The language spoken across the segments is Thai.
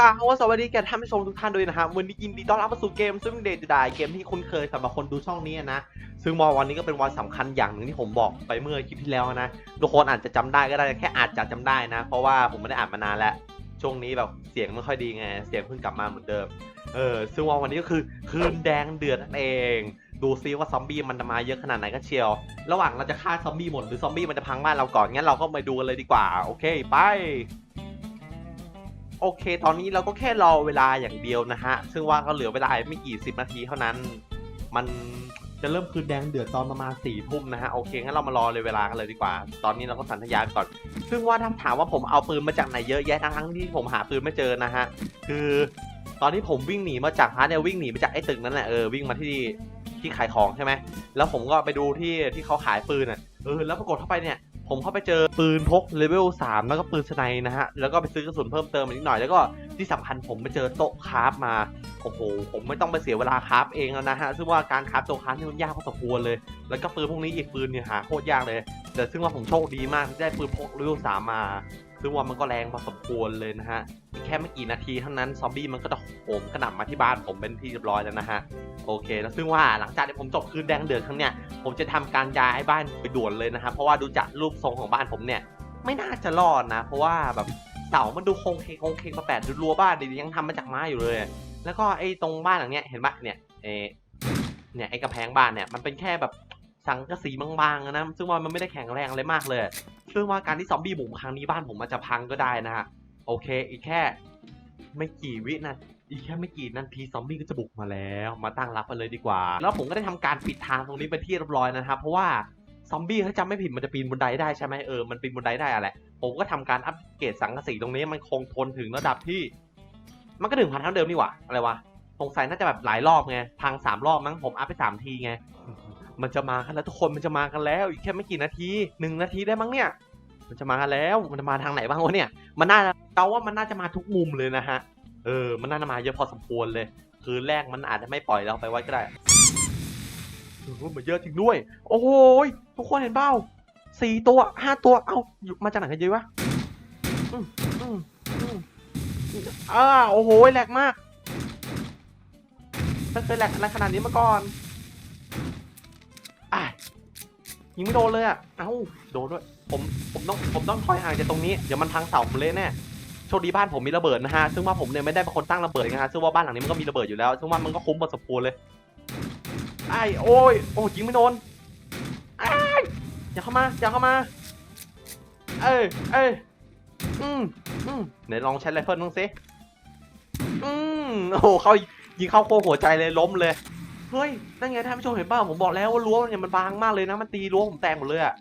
ค่ะว่าสวัสดีแกท่านผู้ชมทุกท่านด้วยนะครับวันนี้ยินดีต้อนรับมาสู่เกมซึ่งเดย์จะได้เกมที่คุ้นเคยสำหรับคนดูช่องนี้นะ ซึ่งมอวันนี้ก็เป็นวันสำคัญอย่างหนึ่งที่ผมบอกไปเมื่อคลิปที่แล้วนะ ทุกคนอาจจะจำได้ก็ได้แค่อาจจะจำได้นะ เพราะว่าผมไม่ได้อ่านมานานแล้ว ช่วงนี้แบบเสียงไม่ค่อยดีไง เสียงเพิ่งกลับมาเหมือนเดิม เออ ซึ่งวันนี้ก็คือคืนแดงเดือดนั่นเอง ดูซิว่าซอมบี้มันจะมาเยอะขนาดไหนกันเชียว ระหว่างเราจะฆ่าซอมบี้หมดหรือซอมบี้มันจะพังบ้านเราก่อนงั้นเราก็มาดูกันเลยดีกว่า โอเค ไป โอเค ตอนนี้เราก็แค่รอเวลาอย่างเดียวนะฮะ ซึ่งว่าก็เหลือเวลาไม่กี่สิบนาทีเท่านั้น มันจะเริ่มคืนแดงเดือดตอนประมาณสี่ทุ่มนะฮะ โอเค งั้นเรามารอเลยเวลากันเลยดีกว่า ตอนนี้เราก็สันทยาก่อน ซึ่งว่าถ้าถามว่าผมเอาปืนมาจากไหนเยอะแยะทั้งที่ผมหาปืนไม่เจอนะฮะ คือตอนที่ผมวิ่งหนีมาจากฮาร์ดเนี่ยวิ่งหนีมาจากไอ้ตึกนั้นแหละเออวิ่งมาที่ที่ขายของใช่ไหมแล้วผมก็ไปดูที่ที่เขาขายปืนอะเออแล้วปรากฏเข้าไปเนี่ย ผมเข้าไปเจอปืนพกเลเวล3แล้วก็ปืนสไนนะฮะ แล้วก็ไปซื้อกระสุนเพิ่มเติมมานิดหน่อย แล้วก็ที่สำคัญผมไปเจอโต๊ะคราฟมา โอ้โห ผมไม่ต้องไปเสียเวลาคราฟเองแล้วนะฮะ ซึ่งว่าการคราฟโต๊ะคราฟนี่มันยากพอสมควรเลย แล้วก็ปืนพวกนี้อีกปืนเนี่ยหาโคตรยากเลย แต่ซึ่งว่าผมโชคดีมากที่ได้ปืนพกเลเวล3มา ซึ่งว่ามันก็แรงพอสมควรเลยนะฮะแค่ไม่กี่นาทีเท่านั้นซอมบี้มันก็จะโหมกระหน่ำมาที่บ้านผมเป็นที่เรียบร้อยแล้วนะฮะโอเค แล้วซึ่งว่าหลังจากที่ผมจบคืนแดงเดือดครั้งเนี้ยผมจะทำการย้ายบ้านไปด่วนเลยนะครับเพราะว่าดูจากรูปทรงของบ้านผมเนี่ยไม่น่าจะรอดนะ เพราะว่าแบบเสามันดูโครงเคงโครงเคงมาแปดดูรั้วบ้านดียังทำมาจากไม้อยู่เลย แล้วก็ไอ้ตรงบ้านหลังเนี้ยเห็นปะเนี่ยเอเนี่ยไอ้กระแพงบ้านเนี่ยมันเป็นแค่แบบ สังกะสีบางๆนะซึ่งว่ามันไม่ได้แข็งแรงอะไรมากเลย ซึ่งว่าการที่ซอมบี้บุกครั้งนี้บ้านผมมันจะพังก็ได้นะฮะโอเค อีกแค่ ไม่กี่วินาทีอีกแค่ไม่กี่นาทีซอมบี้ก็จะบุกมาแล้ว มาตั้งรับกันเลยดีกว่า แล้วผมก็ได้ทำการปิดทางตรงนี้ไปที่เรียบร้อยนะครับเพราะว่าซอมบี้ถ้าจำไม่ผิดมันจะปีนบันไดได้ใช่ไหมเออมันปีนบันไดได้อะแหละผมก็ทำการอัปเกรดสังกะสีตรงนี้มันคงทนถึงระดับที่ มันก็ถึงพันเท่าเดิมนี่หว่าอะไรวะสงสัยน่าจะแบบหลายรอบไงพังสามรอบมั้งผมอัพไปสามทีไง มันจะมากันแล้วทุกคนมันจะมากันแล้ว อีกแค่ไม่กี่นาทีหนึ่งนาทีได้มั้งเนี่ย มันจะมากันแล้วมันจะมาทางไหนบ้างวะเนี่ย มันน่าจะเดาว่ามันน่าจะมาทุกมุมเลยนะฮะเออมันน่าจะมาเยอะพอสมควรเลย คือแรกมันอาจจะไม่ปล่อยเราไปไว้ก็ได้โอ้โหมันเยอะจริงด้วย โอ้โหยทุกคนเห็นเปล่าสี่ตัวห้าตัวเอ้ามาจากไหนกันเยอะวะอืมอืมอืมอ่าโอ้โหแหลกมากไม่เคยแหลกอะไรขนาดนี้มาก่อน ยิงไม่โดนเลยอะ เอ้า โดนด้วย ผม ผมต้อง ผมต้องถอยห่างจากตรงนี้ เดี๋ยวมันพังเสาผมเลยแน่ โชคดีบ้านผมมีระเบิดนะฮะ ซึ่งว่าผมเนี่ยไม่ได้เป็นคนตั้งระเบิดนะฮะ ซึ่งว่าบ้านหลังนี้มันก็มีระเบิดอยู่แล้ว ซึ่งว่ามันก็คุ้มพอสมควรเลย ไอ้โอ้ย โอ้ยิงไม่โดนไอ้ยอย่าเข้ามา อย่าเข้ามา เอ้ยเอ้ยอืมอืมไหนลองใช้ไรเฟิลบ้างสิอืมโอ้เขายิงเข้าโค้งหัวใจเลยล้มเลย เฮ้ย นั่นไงท่านผู้ชมเห็นป่ะผมบอกแล้วว่ารั้วเนี่ยมันบางมากเลยนะ มันตีรั้วผมแตกหมดเลยอะ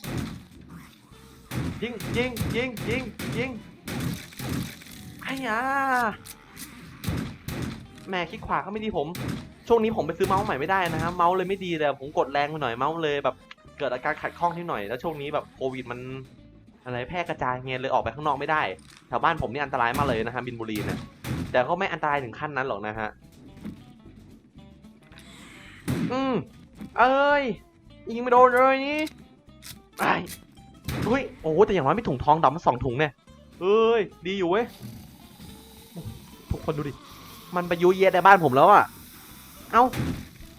ยิงยิงยิงยิงยิงไอ้ยาแหม่คลิกขวาก็ไม่ดีผม ช่วงนี้ผมไปซื้อเมาส์ใหม่ไม่ได้นะฮะ เมาส์เลยไม่ดีเลย ผมกดแรงไปหน่อย เมาส์เลยแบบเกิดอาการขัดข้องที่หน่อย แล้วช่วงนี้แบบโควิดมันอะไรแพร่กระจายเงี้ยเลยออกไปข้างนอกไม่ได้ แถวบ้านผมนี่อันตรายมากเลยนะฮะบินบุรีเนี่ย แต่ก็ไม่อันตรายถึงขั้นนั้นหรอกนะฮะ อืมเอ้ยยิงไม่โดนเลยนี่ไอ้เฮ้ยโอ้แต่อย่างน้อยไม่ถุงทองดำมาสองถุงเนี่ยเอ้ยดีอยู่เว้ยทุกคนดูดิ มันไปยุยเยะในบ้านผมแล้วอะเอ้า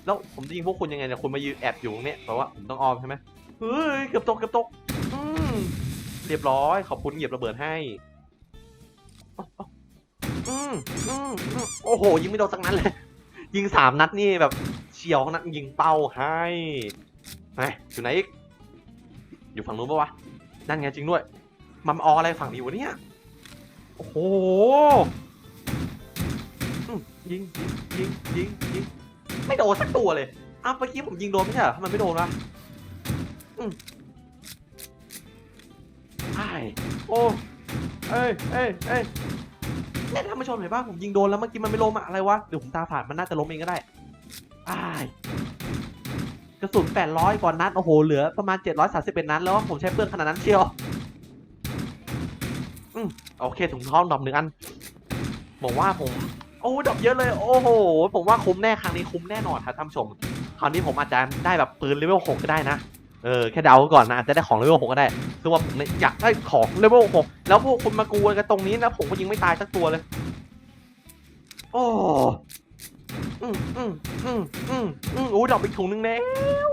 แล้วผมจะยิงพวกคุณยังไงเนี่ยคุณมายืนแอบอยู่ตรงเนี้ยแปลว่าผมต้องออมใช่ไหมเฮ้ยเกือบตกเกือบตกอืมเรียบร้อย ขอบคุณเหยียบระเบิดให้อืมอืมอืมโอ้โห ยิงไม่โดนสักนัดเลย ยิงสามนัดนี่แบบ เฉียวนัดยิงเป้าให้ไหนอยู่ไหนอีก อยู่ฝั่งนู้นปะวะ นั่นไงจริงด้วย มันอออะไรฝั่งนี้วะเนี่ย โอ้โหยิงยิงยิงยิงยิงไม่โดนสักตัวเลยอ้าวเมื่อกี้ผมยิงโดนไม่ใช่เหรอทำไมไม่โดนวะอืมไอ้โอ้เอ้ยเอ้ยเอ้ยเนี่ยท่านผู้ชมเห็นป่ะผมยิงโดนแล้วเมื่อกี้มันไม่ล้มอะอะไรวะเดี๋ยวผมตาฝาดมันน่าจะล้มเองก็ได้ อ้ายกระสุน 800 กว่านัด โอ้โห เหลือประมาณ 731 นัด แล้วว่าผมใช้เปลืองขนาดนั้นเชียว อืมโอเค ถุงทองดอกหนึ่งอัน บอกว่าผม โอ้ดอกเยอะเลย โอ้โห ผมว่าคุ้มแน่ ครั้งนี้คุ้มแน่นอนครับท่านผู้ชม คราวนี้ผมอาจจะได้แบบปืนเลเวลหกก็ได้นะ เออ แค่เดาก่อนนะอาจจะได้ของเลเวลหกก็ได้ คือว่าผมเนี่ยอยากได้ของเลเวลหกแล้วพวกคุณมากวนกันตรงนี้นะ ผมก็ยิงไม่ตายสักตัวเลย โอ้ อืมอืมอืมอืมอืมโอ้ดอกไปถุงนึงแล้ว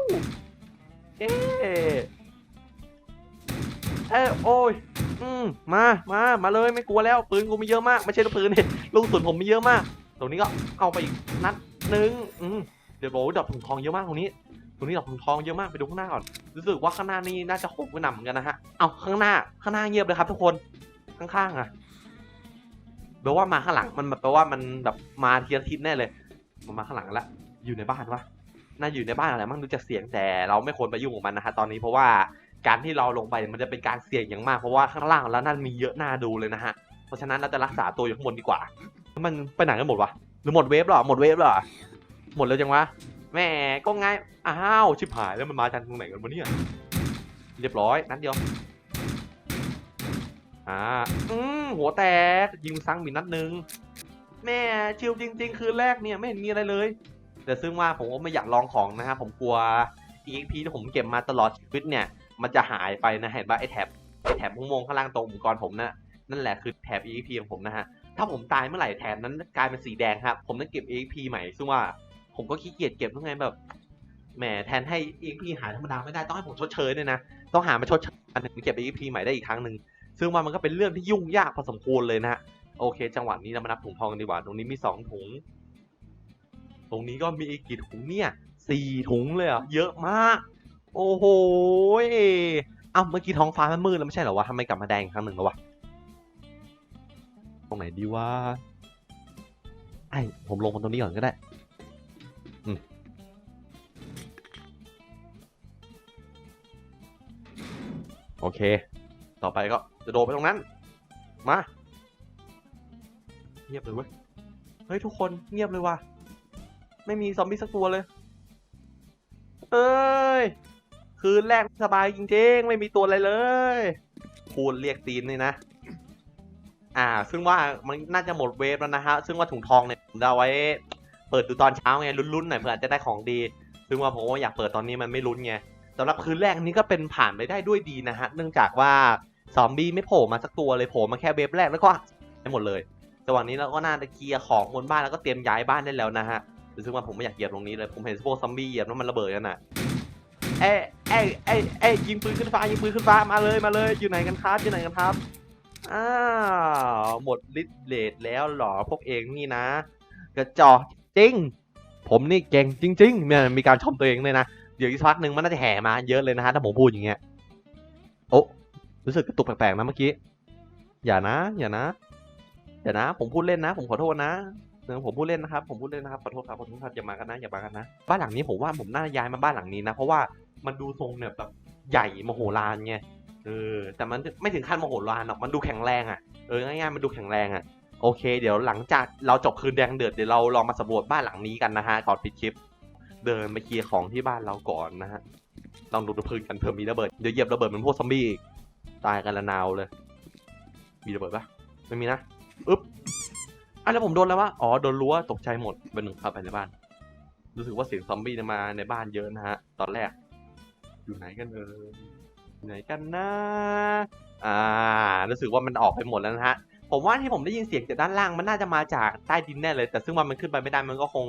เอ๊ะเอ้โอ้ย อืมมา มา มาเลยไม่กลัวแล้ว ปืนกูมีเยอะมาก ไม่ใช่ลูกปืนเนี่ยลูกกระสุนผมมีเยอะมาก ตรงนี้ก็เอาไปอีกนัดนึง อืมเดี๋ยวบอกว่าดอกถุงทองเยอะมากตรงนี้ ตรงนี้ดอกถุงทองเยอะมากไปดูข้างหน้าก่อน รู้สึกว่าข้างหน้านี่น่าจะหกไปหนำเหมือนกันนะฮะ เอาข้างหน้า ข้างหน้าเงียบเลยครับทุกคน ข้างๆอะแปลว่ามาข้างหลังมันแปลว่ามันแบบมาทีละทิศแน่เลย มันมาข้างหลังแล้วอยู่ในบ้านวะน่าอยู่ในบ้านอะไรมั่งดูจากเสียงแต่เราไม่ควรไปยุ่งกับมันนะฮะตอนนี้เพราะว่าการที่เราลงไปมันจะเป็นการเสี่ยงอย่างมากเพราะว่าข้างล่างแล้วนั่นมีเยอะน่าดูเลยนะฮะเพราะฉะนั้นเราจะรักษาตัวอยู่ข้างบนดีกว่า มันไปไหนกันหมดวะหรือหมดเวฟหรอหมดเวฟหรอหมดแล้วจังวะแม่ก็ง่ายอ้าวชิบหายแล้วมันมาจากตรงไหนกันวะเนี่ยเรียบร้อยนัดเดียวอ่าอืมหัวแตกยิงซ้ำอีกนัดหนึ่ง แม่ชิวจริง ๆ คืนแรกเนี่ยไม่เห็นมีอะไรเลย แต่ซึ่งว่าผมก็ไม่อยากลองของนะฮะผมกลัว EXP ที่ผมเก็บมาตลอดชีวิตเนี่ย มันจะหายไปนะเห็นป่ะไอแท็บไอแท็บม่วงๆข้างล่างตรงอุปกรณ์ผมนะนั่นแหละคือแท็บ EXP ของผมนะฮะถ้าผมตายเมื่อไหร่แถบนั้นกลายเป็นสีแดงครับผมต้องเก็บ EXP ใหม่ซึ่งว่าผมก็ขี้เกียจเก็บทั้งไงแบบแหมแทนให้ EXP หายธรรมดาไม่ได้ต้องให้ผมชดเชยด้วยนะต้องหามาชดเชยอันหนึ่งเก็บ EXP ใหม่ได้อีกครั้งหนึ่งซึ่งว่ามันก็เป็นเรื่องที่ยุ่งยากพอสมควรเลยนะฮะ โอเค จังหวะนี้เรามานับถุงทองกันดีกว่า ตรงนี้มีสองถุง ตรงนี้ก็มีอีกกี่ถุงเนี่ยสี่ถุงเลยอะเยอะมาก โอ้โหเอ้าเมื่อกี้ท้องฟ้ามันมืดแล้วไม่ใช่เหรอวะทำไมกลับมาแดงอีกครั้งหนึ่งแล้ววะตรงไหนดีว่าไอผมลงมาตรงนี้ก่อนก็ได้โอเค ต่อไปก็จะโดดไปตรงนั้น มา เงียบเลยเว้ย เฮ้ยทุกคนเงียบเลยว่ะ ไม่มีซอมบี้สักตัวเลย เอ้ย คืนแรกสบายจริงๆ ไม่มีตัวอะไรเลยพูดเรียกตีนเลยนะ อ่า ซึ่งว่ามันน่าจะหมดเวฟแล้วนะฮะ ซึ่งว่าถุงทองเนี่ยผมจะเอาไว้ เปิดดูตอนเช้าไงลุ้นๆหน่อยเพื่ออาจจะได้ของดี ซึ่งว่าผมว่าอยากเปิดตอนนี้มันไม่ลุ้นไงสำหรับคืนแรกนี้ก็เป็นผ่านไปได้ด้วยดีนะฮะ เนื่องจากว่าซอมบี้ไม่โผล่มาสักตัวเลยโผล่มาแค่เวฟแรกแล้วก็ไปหมดเลย จังหวะนี้เราก็น่าจะเคลียร์ของบนบ้านแล้วก็เตรียมย้ายบ้านได้แล้วนะฮะซึ่งว่าผมไม่อยากเหยียบตรงนี้เลย ผมเห็นพวกซอมบี้เหยียบแล้วมันระเบิดกันน่ะเอ้ยเอ้ยเอ้ยเอ้ยยิงปืนขึ้นฟ้ายิงปืนขึ้นฟ้ามาเลยมาเลย อยู่ไหนกันครับอยู่ไหนกันครับอ้าวหมดลิตเลทแล้วหรอพวกเองนี่นะ กระจอกจริง ผมนี่เก่งจริงๆเนี่ยมีการชมตัวเองเลยนะเดี๋ยวอีกสักพักหนึ่งมันน่าจะแห่มาเยอะเลยนะฮะถ้าผมพูดอย่างเงี้ยโอ้รู้สึกกระตุกแปลกๆนะเมื่อกี้อย่านะ อย่านะ อย่านะ ผมพูดเล่นนะ ผมขอโทษนะเออผมพูดเล่นนะครับ ผมพูดเล่นนะครับ ขอโทษครับ ขอโทษครับ อย่ามากันนะ อย่ามากันนะ บ้านหลังนี้ผมว่าผมน่าย้ายมาบ้านหลังนี้นะ เพราะว่ามันดูทรงเนี่ยแบบใหญ่มโหฬารไง เออ แต่มันไม่ถึงขั้นมโหฬารหรอก มันดูแข็งแรงอะ เออ ง่ายๆ มันดูแข็งแรงอะ โอเค เดี๋ยวหลังจากเราจบคืนแดงเดือด เดี๋ยวเราลองมาสำรวจบ้านหลังนี้กันนะฮะ ก่อนปิดคลิป เดินไปเคลียร์ของที่บ้านเราก่อนนะฮะ ลองดูพื้นกันเผื่อมีระเบิด เดี๋ยวเหยียบระเบิดมือนพวกซอมบี้ตายกันละนาวเลย มีระเบิดปะไม่มีนะ อึ๊บอะแล้วผมโดนแล้ววะอ๋อโดนรั้วตกใจหมดเป็นหนึ่งเข้าไปในบ้าน รู้สึกว่าเสียงซอมบี้เนี่ยมาในบ้านเยอะนะฮะ ตอนแรก อยู่ไหนกันเอออยู่ไหนกันนะ อ่า รู้สึกว่ามันออกไปหมดแล้วนะฮะ ผมว่าที่ผมได้ยินเสียงจากด้านล่างมันน่าจะมาจากใต้ดินแน่เลย แต่ซึ่งว่ามันขึ้นไปไม่ได้มันก็คง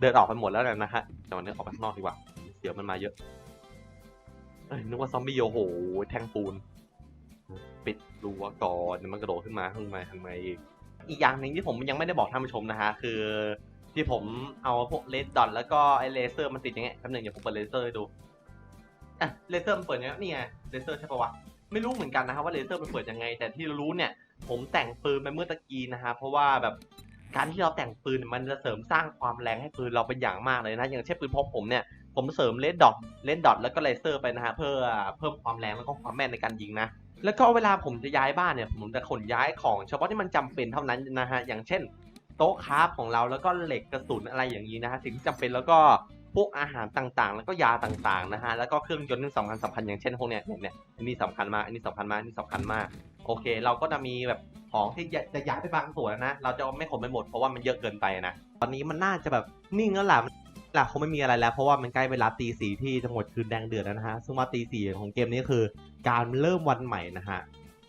เดินออกไปหมดแล้วแหละนะฮะแต่วันนี้ออกไปข้างนอกดีกว่า เสียงมันมาเยอะเอ้ยนึกว่าซอมบี้โอ้โห แทงปูน ปิดรั้วก่อนเดี๋ยวมันกระโดดขึ้นมาข้างในข้างในอีกอีกอย่างหนึ่งที่ผมยังไม่ได้บอกท่านผู้ชมนะฮะคือ ที่ผมเอาพวกเลสดอทแล้วก็ไอเลเซอร์มันติดอย่างเงี้ยแป๊บหนึงเดี๋ยวผมเปิดเลเซอร์ให้ดูอะเลเซอร์มันเปิดยังไงนี่ไงเลเซอร์ใช่ปะวะไม่รู้เหมือนกันนะครับว่าเลเซอร์มันเปิดยังไง แต่ที่รู้เนี่ย ผมแต่งปืนไปเมื่อตะกี้นะฮะเพราะว่าแบบการที่เราแต่งปืนมันจะเสริมสร้างความแรงให้ปืนเราเป็นอย่างมากเลยนะ อย่างเช่นปืนพกผมเนี่ยผมเสริมเลนดอทเลนดอทแล้วก็เลเซอร์ไปนะฮะเพื่อเพิ่มความแรงแล้วก็ความแม่นในการยิงนะ แล้วก็เวลาผมจะย้ายบ้านเนี่ยผมจะขนย้ายของเฉพาะที่มันจำเป็นเท่านั้นนะฮะอย่างเช่น โต๊ะคราฟของเราแล้วก็เหล็กกระสุนอะไรอย่างนี้นะฮะสิ่งที่จำเป็นแล้วก็พวกอาหารต่างๆ แล้วก็ยาต่างๆนะฮะแล้วก็เครื่องยนต์ที่สำคัญสำคัญอย่างเช่นพวกเนี้ยเนี่ยเนี่ยอันนี้สำคัญมากอันนี้สำคัญมากอันนี้สำคัญมากโอเค เราก็จะมีแบบของที่จะย้ายไปบางส่วนนะเราจะไม่ขนไปหมดเพราะว่ามันเยอะเกินไปนะตอนนี้มันน่าจะแบบนิ่งแล้วล่ะ หลักคงไม่มีอะไรแล้ว เพราะว่ามันใกล้เวลาตีสี่ที่จะหมดคืนแดงเดือดแล้วนะฮะ ซึ่งว่าตีสี่ของเกมนี้คือ การเริ่มวันใหม่นะฮะ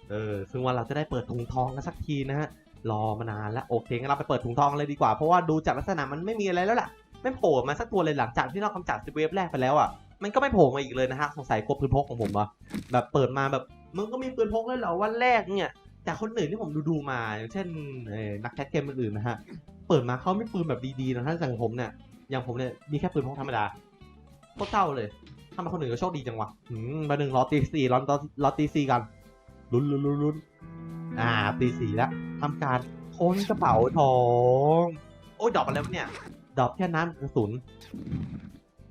เออ ซึ่งว่าเราจะได้เปิดถุงทองกันสักทีนะฮะ รอมานานแล้วโอเคงั้นเราไปเปิดถุงทองเลยดีกว่า เพราะว่าดูจากลักษณะมันไม่มีอะไรแล้วล่ะ ไม่โผล่มาสักตัวเลยหลังจากที่เรากำจัดสิบเวฟแรกไปแล้วอะ มันก็ไม่โผล่มาอีกเลยนะฮะ สงสัยกลัวปืนพกของผมอะแบบเปิดมาแบบมึงก็มีปืนพกเลยเหรอวันแรกเนี่ย จากคนอื่นที่ผมดูดูมาอย่างเช่นเออนักแคสเกมอื่นๆนะฮะ เปิดมาเขาไม่ปืนแบบดีๆนะถ้าอย่งผมเนี่ย อย่างผมเนี่ยมีแค่ปืนพกธรรมดาโคตรเศร้าเลยทำไมคนอื่นก็โชคดีจังวะอืมมาหนึ่งรอตีสี่รอรอรอตีสี่กันลุ้นลุ้นลุ้นลุ้นอ่าตีสี่แล้วทำการค้นกระเป๋าทอง โอ้ยดอกอะไรวะเนี่ย ดอกแค่น้ำกระสุน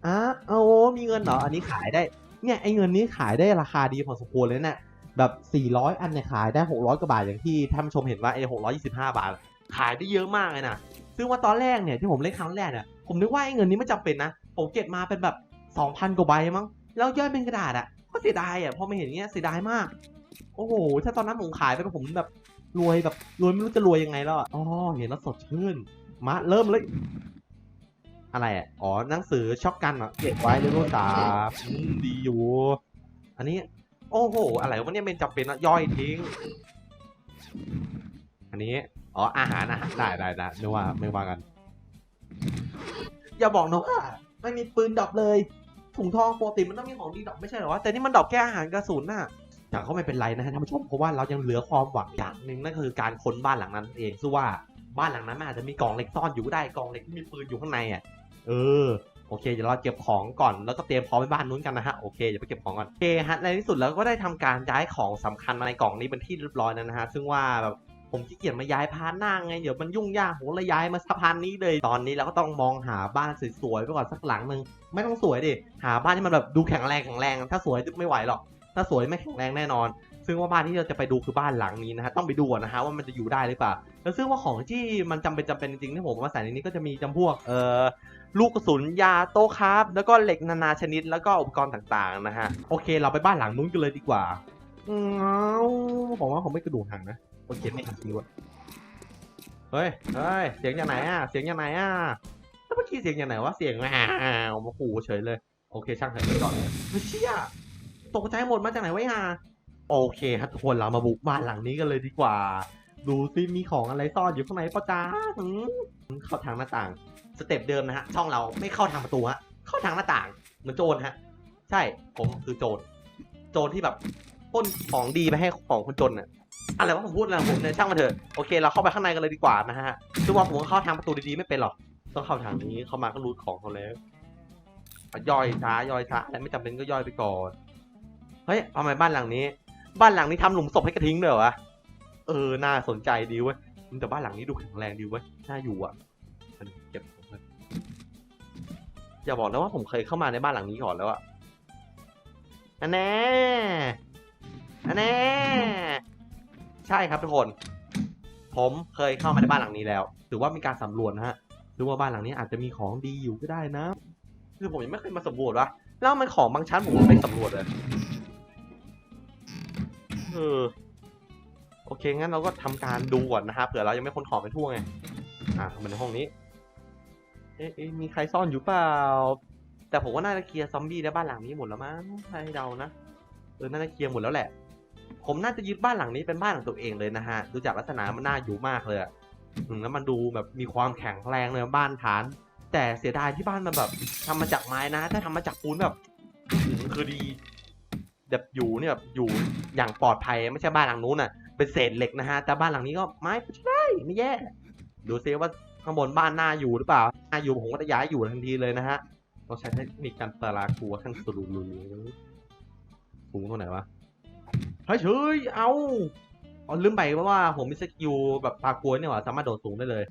อะโอ้มีเงินเหรอ อันนี้ขายได้ เนี่ยไอ้เงินนี้ขายได้ราคาดีพอสมควรเลยเนี่ยแบบ400 อันเนี่ยขายได้ 600กว่าบาทอย่างที่ท่านผู้ชมเห็นว่าไอ้625 บาท ขายได้เยอะมากเลยนะ ซึ่งว่าตอนแรกเนี่ยที่ผมเล่นครั้งแรกเนี่ยผมนึกว่าไอ้เงินนี้ไม่จำเป็นนะ ผมเก็บมาเป็นแบบ2,000กว่าใบมั้ง แล้วย่อยเป็นกระดาษอะ ก็เสียดายอะ พอมาเห็นเงี้ยเสียดายมาก โอ้โห ถ้าตอนนั้นผมขายไปผมแบบรวยแบบรวยไม่รู้จะรวยยังไงแล้วอ๋อ เห็นแล้วสดชื่น มาเริ่มเลย อะไรอะ อ๋อ หนังสือช็อกกันเหรอเก็บไว้เลยรูสามดีอยู่ อันนี้ โอ้โห อะไรวะเนี่ยเป็นจำเป็นอะย่อยทิ้ง อันนี้ อ๋ออาหารอาหารได้ได้ได้ไม่ว่าไม่ว่ากัน อย่าบอกนะว่าไม่มีปืนดรอปเลย ถุงทองปกติมันต้องมีของดีดรอปไม่ใช่เหรอวะแต่นี่มันดรอปแค่อาหารกระสุนน่ะแต่ก็ไม่เป็นไรนะฮะท่านผู้ชมเพราะว่าเรายังเหลือความหวังอย่างหนึ่งนั่นก็คือการค้นบ้านหลังนั้นเองซึ่งว่าบ้านหลังนั้นอาจจะมีกล่องเหล็กซ่อนอยู่ก็ได้กล่องเหล็กที่มีปืนอยู่ข้างในอะเออโอเคเดี๋ยวเราเก็บของก่อนแล้วก็เตรียมพร้อมไปบ้านนู้นกันนะฮะโอเคเดี๋ยวไปเก็บของก่อนโอเคฮะในที่สุดแล้วก็ได้ทำการย้ายของสำคัญในกล่องนี้เป็นที่เรียบร้อยแล้วนะฮะซึ่งว่าแบบ ผมขี้เกียจมาย้ายพานหน้าไง เดี๋ยวมันยุ่งยากผมเลยย้ายมาสะพานนี้เลย ตอนนี้เราก็ต้องมองหาบ้านสวยๆไปก่อนสักหลังหนึ่งไม่ต้องสวยดิหาบ้านที่มันแบบดูแข็งแรงแข็งแรงถ้าสวยไม่ไหวหรอก ถ้าสวยไม่แข็งแรงแน่นอน ซึ่งว่าบ้านที่เราจะไปดูคือบ้านหลังนี้นะฮะต้องไปดูนะฮะว่ามันจะอยู่ได้หรือเปล่าแล้วซึ่งว่าของที่มันจำเป็นจำเป็นจริงๆที่ผมมาใส่ในนี้ก็จะมีจำพวกเอ่อลูกกระสุนยาโต้คราฟแล้วก็เหล็กนานาชนิดแล้วก็อุปกรณ์ต่างๆนะฮะโอเค เราไปบ้านหลังนู้นกันเลยดีกว่าอืมผมว่าผมไม่กระดูกห่างนะ โอเคไม่หักจริงวะเฮ้ยเฮ้ยเสียงจากไหนอะเสียงจากไหนอะแล้วเมื่อกี้เสียงจากไหนวะเสียงแหวมาขู่เฉยเลย โอเคช่างเถอะไปก่อนเฮ้ยเชี่ยตกใจหมดมาจากไหนวะไอ้ห่าโอเคครับทุกคนเรามาบุกบ้านหลังนี้กันเลยดีกว่า ดูซิมีของอะไรซ่อนอยู่ข้างในปะจ๊ะอืมเข้าทางหน้าต่าง สเต็ปเดิมนะฮะช่องเราไม่เข้าทางประตูฮะเข้าทางหน้าต่าง เหมือนโจรฮะ ใช่ผมคือโจรโจรที่แบบปล้นของดีไปให้ของคนจนน่ะ อะไรวะผมพูดอะไรของผมเนี่ยช่างมาเถอะโอเคเราเข้าไปข้างในกันเลยดีกว่านะฮะซึ่งว่าผมก็เข้าทางประตูดีๆไม่เป็นหรอกต้องเข้าทางนี้เข้ามาก็รูดของเขาแล้วย่อยช้าย่อยช้าอะไรไม่จำเป็นก็ย่อยไปก่อนเฮ้ยทำไมบ้านหลังนี้ บ้านหลังนี้ทำหลุมศพให้กระทิ้งเลยเหรอวะเออน่าสนใจดีเว้ยแต่บ้านหลังนี้ดูแข็งแรงดีเว้ยน่าอยู่อะอันเก็บของก่อนอย่าบอกนะว่าผมเคยเข้ามาในบ้านหลังนี้ก่อนแล้วอะอันแน่อันแน่ ใช่ครับทุกคน ผมเคยเข้ามาในบ้านหลังนี้แล้ว ถือว่ามีการสำรวจนะฮะหรือว่าบ้านหลังนี้อาจจะมีของดีอยู่ก็ได้นะ คือผมยังไม่เคยมาสำรวจวะแล้วมันของบางชั้นผมไม่สำรวจเลยเออโอเคงั้นเราก็ทำการดูก่อนนะครับเผื่อเรายังไม่ค้นของไปทั่วไงอ่าเข้ามาในห้องนี้ เอ๊ะมีใครซ่อนอยู่เปล่า แต่ผมว่าน่าจะเคลียร์ซอมบี้ในบ้านหลังนี้หมดแล้วมั้งให้เดานะเออน่าจะเคลียร์หมดแล้วแหละ ผมน่าจะยึดบ้านหลังนี้เป็นบ้านของตัวเองเลยนะฮะ ดูจากลักษณะมันน่าอยู่มากเลยแล้วมันดูแบบมีความแข็งแรงเลยบ้านฐาน แต่เสียดายที่บ้านมันแบบทำมาจากไม้นะ ถ้าทำมาจากปูนแบบคือดีแบบอยู่เนี่ยแบบอยู่อย่างปลอดภัยไม่ใช่บ้านหลังนู้นอะ เป็นเศษเหล็กนะฮะ แต่บ้านหลังนี้ก็ไม้ใช่ไม่แย่ ดูซิว่าข้างบนบ้านน่าอยู่หรือเปล่า น่าอยู่ผมก็จะย้ายอยู่ทันทีเลยนะฮะ ต้องใช้เทคนิคการปลาครัวขั้นสุดลุยสูงตรงไหนวะ ฮ้ยเฮ้ยเอาเอาลืมไปว่าว่าผมมีสกิลแบบปากัวเนี่ยว่าสามารถโดดสูงได้เลย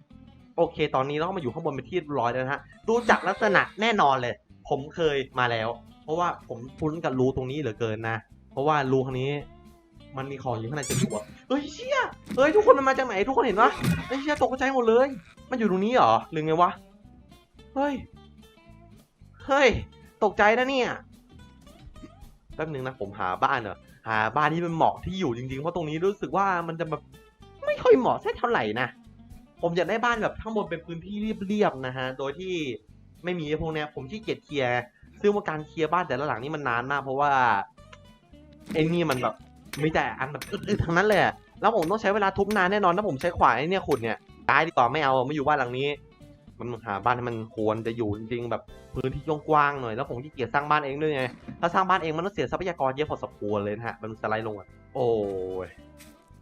โอเค ตอนนี้เราก็มาอยู่ข้างบนเป็นที่รียบร้อยแล้วนะฮะ ดูจากลักษณะแน่นอนเลย ผมเคยมาแล้ว เพราะว่าผมคุ้นกับรูตรงนี้เหลือเกินนะ เพราะว่ารูครั้งนี้ มันมีของอยู่ข้างในจะอยู่เฮ้ยเชี่ยเฮ้ยทุกคนมันมาจากไหนทุกคนเห็นปะเฮ้ยเชี่ยตกใจหมดเลย มันอยู่ตรงนี้เหรอหรือไงวะ เฮ้ย เฮ้ย ตกใจนะเนี่ย แป๊บนึงนะผมหาบ้านเหรอ หาบ้านที่มันเหมาะที่อยู่จริงๆ เพราะตรงนี้รู้สึกว่ามันจะแบบไม่ค่อยเหมาะสักเท่าไหร่นะ ผมอยากได้บ้านแบบข้างบนเป็นพื้นที่เรียบๆนะฮะ โดยที่ไม่มีพวกเนี้ยผมขี้เกียจเคลียร์ ซึ่งว่าการเคลียร์บ้านแต่ละหลังนี่มันนานมาก เพราะว่าไอ้นี่มันแบบมีแต่อันแบบอึดๆทั้งนั้นเลยแล้วผมต้องใช้เวลาทุบนานแน่นอนถ้าผมใช้ขวานไอ้เนี่ยขุดเนี่ยตายดีกว่าไม่เอาไม่อยู่บ้านหลังนี้ มันหาบ้านที่มันควรจะอยู่จริงๆแบบพื้นที่กว้างๆหน่อยแล้วผมขี้เกียจสร้างบ้านเองด้วยไงถ้าสร้างบ้านเองมันต้องเสียทรัพยากรเยอะพอสมควรเลยนะฮะมันสไลด์ลงอะโอ้ย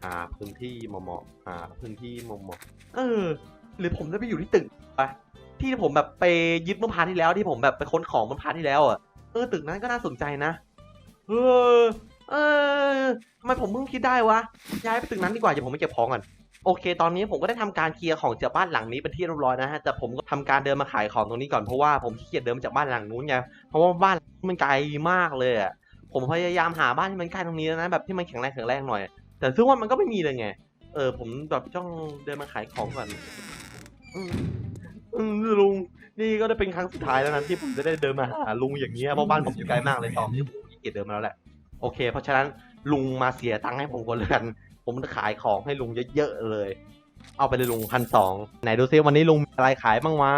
หาพื้นที่เหมาะๆหาพื้นที่เหมาะๆเออ หรือผมจะไปอยู่ที่ตึกปะที่ผมแบบไปยึดเมื่อพาร์ทที่แล้วที่ผมแบบไปค้นของเมื่อพาร์ทที่แล้วอะเออตึกนั้นก็น่าสนใจนะเออเออทำไมผมเพิ่งคิดได้วะย้ายไปตึกนั้นดีกว่าเดี๋ยวผมไปเก็บของก่อน โอเค ตอนนี้ผมก็ได้ทำการเคลียร์ของจากบ้านหลังนี้เป็นที่เรียบร้อยนะฮะ แต่ผมก็ทำการเดินมาขายของตรงนี้ก่อนเพราะว่าผมขี้เกียจเดินมาจากบ้านหลังนู้นไง เพราะว่าบ้านมันไกลมากเลยอะ ผมพยายามหาบ้านที่มันใกล้ตรงนี้แล้วนะแบบที่มันแข็งแรงแข็งแรงหน่อย แต่ซึ่งว่ามันก็ไม่มีเลยไง เออ ผมแบบจ้องเดินมาขายของก่อนอืมลุง นี่ก็ได้เป็นครั้งสุดท้ายแล้วนะที่ผมจะได้เดินมาหาลุงอย่างเงี้เพราะบ้านผมอยู่ไกลมากเลยตอนนี้ผมขี้เกียจเดินมาแล้วแหละ โอเค เพราะฉะนั้นลุงมาเสียตังค์ให้ผมก่อนเลยกัน ผมจะขายของให้ลุงเยอะๆเลย เอาไปเลยลุงพันสองไหนดูซิวันนี้ลุงมีอะไรขายบ้างวะ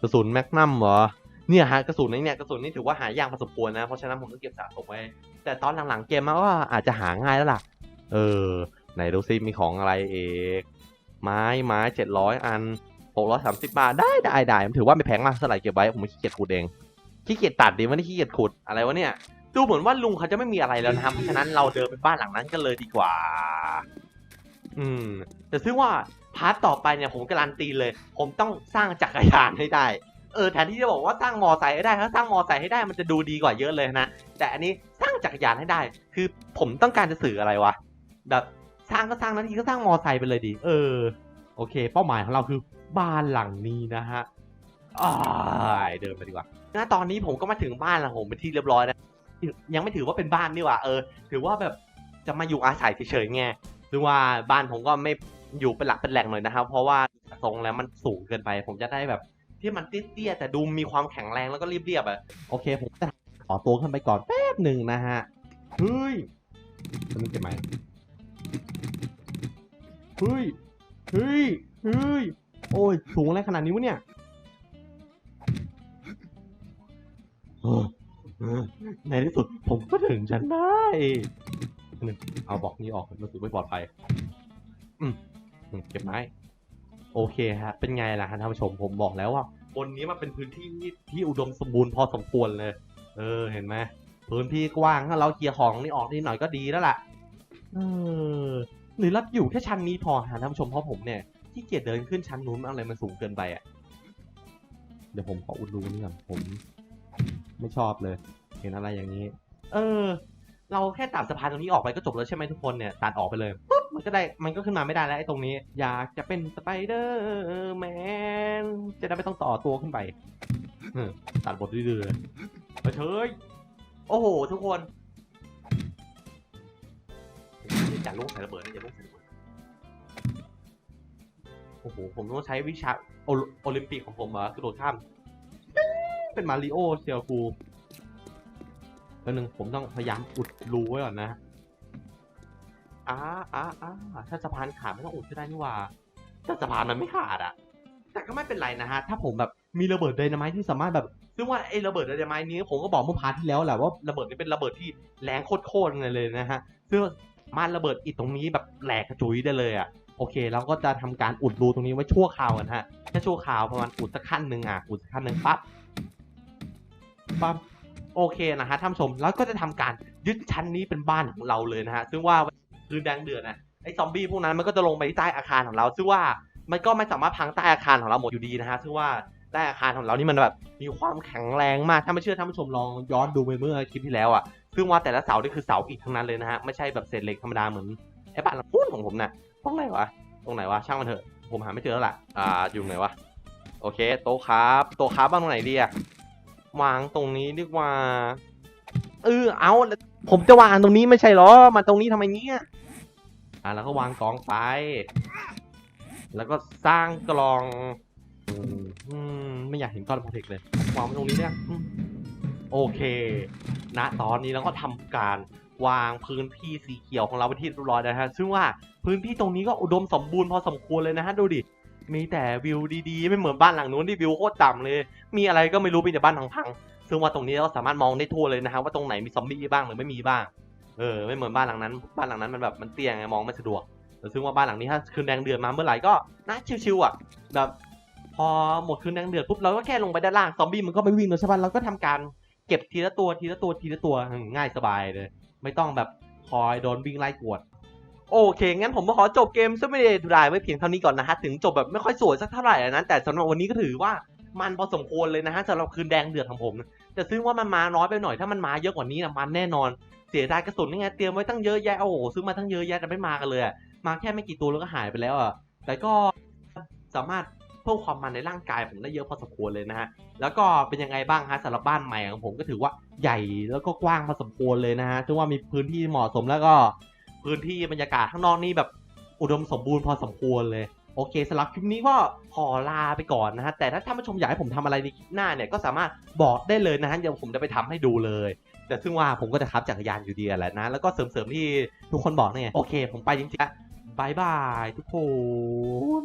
กระสุนแมกนัมเหรอเนี่ยฮะกระสุนนี่เนี่ยกระสุนนี่ถือว่าหายากพอสมควรนะเพราะฉะนั้นผมต้องเก็บสะสมไว้ แต่ตอนหลังๆเกมมันก็อาจจะหาง่ายแล้วล่ะ เออ ไหนดูซิมีของอะไรเอกไม้ไม้เจ็ดร้อยอันหกร้อยสามสิบบาทได้ได้ได้มันถือว่าไม่แพงมากเท่าไหร่เก็บไว้ผมไม่ขี้เกียจขุดเองขี้เกียจตัดดิไม่ได้ขี้เกียจขุดอะไรวะเนี่ย ดูเหมือนว่าลุงเขาจะไม่มีอะไรแล้วนะครับเพราะฉะนั้นเราเดินไปบ้านหลังนั้นกันเลยดีกว่า อืม แต่ซึ่งว่าพาร์ทต่อไปเนี่ยผมการันตีเลย ผมต้องสร้างจักรยานให้ได้ เออแทนที่จะบอกว่าสร้างมอไซค์ให้ได้ ถ้าสร้างมอไซค์ให้ได้มันจะดูดีกว่าเยอะเลยนะ แต่อันนี้สร้างจักรยานให้ได้ คือผมต้องการจะสื่ออะไรวะ แบบสร้างก็สร้างนาทีก็สร้างมอไซค์ไปเลยดี เออ โอเค เป้าหมายของเราคือบ้านหลังนี้นะฮะอ่ายเดินไปดีกว่าณตอนนี้ผมก็มาถึงบ้านแล้วผมเป็นที่เรียบร้อยนะ ยังไม่ถือว่าเป็นบ้านนี่หว่าเออ ถือว่าแบบจะมาอยู่อาศัยเฉยๆไงหรือว่าบ้านผมก็ไม่อยู่เป็นหลักเป็นแหล่งหน่อยนะครับ เพราะว่าทรงแล้วมันสูงเกินไป ผมจะได้แบบ ที่มันเตี้ยๆแต่ดูมีความแข็งแรงแล้วก็เรียบๆอะโอเค ผมจะขอตัวขึ้นไปก่อนแป๊บหนึ่งนะฮะเฮ้ยมันเก็บไหมเฮ้ยเฮ้ยเฮ้ยโอ้ยสูงอะไรขนาดนี้วะเนี่ย ในที่สุดผมก็ถึงจนได้หนึ่งเอาบอกนี้ออกรู้สึกไม่ปลอดภัย อืมเก็บไม้ โอเคฮะ เป็นไงล่ะฮะท่านผู้ชมผมบอกแล้วว่าบนนี้มันเป็นพื้นที่ที่อุดมสมบูรณ์พอสมควรเลย เออ เห็นไหมพื้นที่กว้างถ้าเราเคลียร์ของนี่ออกนิดหน่อยก็ดีแล้วล่ะ เออ หรือรับอยู่แค่ชั้นนี้พอฮะท่านผู้ชมเพราะผมเนี่ยที่เกียจเดินขึ้นชั้นนู้นอะไรมันสูงเกินไปอะ เดี๋ยวผมขออุดรูนี่ก่อนผม ไม่ชอบเลย เห็นอะไรอย่างนี้ เออ เราแค่ตัดสะพานตรงนี้ออกไปก็จบแล้วใช่ไหมทุกคนเนี่ยตัดออกไปเลยปุ๊บมันก็ได้มันก็ขึ้นมาไม่ได้แล้วไอ้ตรงนี้ อยากจะเป็นสไปเดอร์แมนจะได้ไม่ต้องต่อตัวขึ้นไปตัดบทดื้อๆเลยไปเฉยโอ้โห ทุกคนอย่าลูกใส่ระเบิดนะอย่าลูกใส่ระเบิดโอ้โหผมต้องใช้วิชาโอโอลิมปิกของผมเหรอกระโดดข้าม เป็นมาริโอเชียวกูแป๊บนึงผมต้องพยายามอุดรูไว้ก่อนนะอ้าอ้าอ้าถ้าสะพานขาดไม่ต้องอุดก็ได้นี่ว่าแต่สะพานมันไม่ขาดอะแต่ก็ไม่เป็นไรนะฮะ ถ้าผมแบบมีระเบิดไดนาไมต์ที่สามารถแบบ ซึ่งว่าไอ้ระเบิดไดนาไมต์นี้ผมก็บอกเมื่อพาร์ทที่แล้วแหละว่าระเบิดนี้เป็นระเบิดที่แรงโคตรๆเลยนะฮะ ซึ่งมารถระเบิดอิดตรงนี้แบบแหลกกระจุยได้เลยอะโอเคเราก็จะทำการอุดรูตรงนี้ไว้ชั่วคราวกันฮะแค่ชั่วคราวประมาณอุดสักขั้นหนึ่งอะอุดสักขั้นหนึ่งปั๊บ ปั๊บโอเคนะฮะท่านผู้ชมแล้วก็จะทำการยึดชั้นนี้เป็นบ้านของเราเลยนะฮะซึ่งว่าคือแดงเดือดนะไอ้ซอมบี้พวกนั้นมันก็จะลงไปที่ใต้อาคารของเรา ซึ่งว่ามันก็ไม่สามารถพังใต้อาคารของเราหมดอยู่ดีนะฮะซึ่งว่าใต้อาคารของเรานี่มันแบบมีความแข็งแรงมากถ้าไม่เชื่อท่านผู้ชมลองย้อนดูไปเมื่อคลิปที่แล้วอะซึ่งว่าแต่ละเสานี่คือเสาอิฐทั้งนั้นเลยนะฮะไม่ใช่แบบเศษเหล็กธรรมดาเหมือนไอ้บ้านหลังนู้นของผมน่ะตรงไหนวะตรงไหนวะช่างมันเถอะผมหาไม่เจอแล้วล่ะอ่าอยู่ไหนวะโอเคโต๊ะครับโต๊ะครับบ้างตรงไหนดีอะ วางตรงนี้ดีกว่า เออเอาผมจะวางตรงนี้ไม่ใช่เหรอ มาตรงนี้ทำไมเนี่ยอะแล้วก็วางกองไป แล้วก็สร้างกลองอืมไม่อยากเห็นก้อนโปรเทคเลยวางตรงนี้เนี่ยโอเคณตอนนี้เราก็ทำการวางพื้นที่สีเขียวของเราไปที่เรียบร้อยนะฮะซึ่งว่าพื้นที่ตรงนี้ก็อุดมสมบูรณ์พอสมควรเลยนะฮะดูดิ มีแต่วิวดีๆ ไม่เหมือนบ้านหลังนู้นที่วิวโคตรต่ำเลย มีอะไรก็ไม่รู้มีแต่บ้านพังๆซึ่งว่าตรงนี้เราสามารถมองได้ทั่วเลยนะฮะว่าตรงไหนมีซอมบี้บ้างหรือไม่มีบ้าง เออไม่เหมือนบ้านหลังนั้น บ้านหลังนั้นมันแบบมันเตี้ยไงมองไม่สะดวกแต่ซึ่งว่าบ้านหลังนี้ถ้าคืนแดงเดือดมาเมื่อไหร่ก็น่าชิวๆอะแบบพอหมดคืนแดงเดือดปุ๊บเราก็แค่ลงไปด้านล่างซอมบี้มันก็ไม่วิ่งเลยใช่ปะเราก็ทำการเก็บทีละตัวทีละตัวทีละตัวง่ายสบายเลย ไม่ต้องแบบคอยโดนวิ่งไล่กวด โอเค งั้นผมขอจบเกมซูเปอร์เดย์ทูไดไว้เพียงเท่านี้ก่อนนะฮะ ถึงจบแบบไม่ค่อยสวยสักเท่าไหร่นะ แต่สำหรับวันนี้ก็ถือว่ามันพอสมควรเลยนะฮะสำหรับคืนแดงเดือดของผม แต่ซึ่งว่ามันมาน้อยไปหน่อย ถ้ามันมาเยอะกว่านี้นะมันแน่นอน เสียดายกระสุนนี่ไงเตรียมไว้ตั้งเยอะแยะ โอ้โห ซื้อมาตั้งเยอะแยะแต่ไม่มากันเลย มาแค่ไม่กี่ตัวแล้วก็หายไปแล้วอะ แต่ก็สามารถเพิ่มความมันในร่างกายผมได้เยอะพอสมควรเลยนะฮะ แล้วก็เป็นยังไงบ้างฮะสำหรับบ้านใหม่ของผมก็ถือว่าใหญ่แล้วก็กว้างพอสมควรเลยนะฮะซึ่งว่ามีพื้นที่เหมาะสมแล้วก็ พื้นที่บรรยากาศข้างนอกนี่แบบอุดมสมบูรณ์พอสมควรเลย โอเคสำหรับคลิปนี้ก็ขอลาไปก่อนนะฮะ แต่ถ้าท่านผู้ชมอยากให้ผมทำอะไรในคลิปหน้าเนี่ย ก็สามารถบอกได้เลยนะฮะ เดี๋ยวผมจะไปทำให้ดูเลย แต่ซึ่งว่าผมก็จะขับจักรยานอยู่ดีแหละนะ แล้วก็เสริมๆที่ทุกคนบอกเนี่ย โอเค ผมไปจริงๆอะบายบายทุกคน